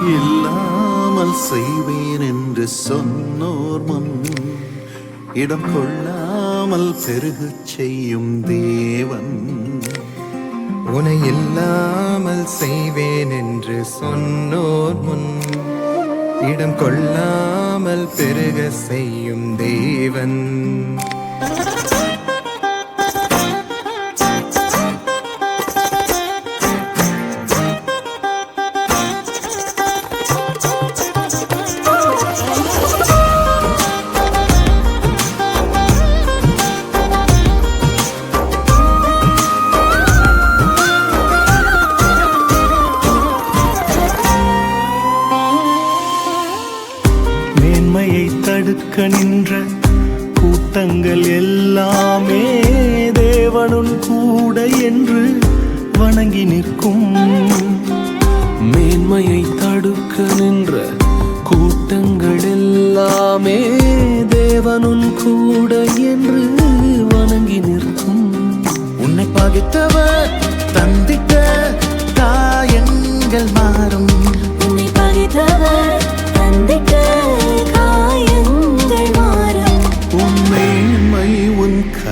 இல்லாமல் செய்வேன் என்று சொன்னோர் முன் இடம் கொள்ளாமல் பெருகச் செய்யும் தேவன். உனை இல்லாமல் செய்வேன் என்று சொன்னோர் முன் இடம் கொள்ளாமல் பெருக செய்யும் தேவன். மேன்மையை தடுக்க நின்ற கூட்டங்கள் எல்லாமே தேவனுன் கூட என்று வணங்கி நிற்கும். மேன்மையை தடுக்க நின்ற கூட்டங்கள் எல்லாமே தேவனுன் கூட என்று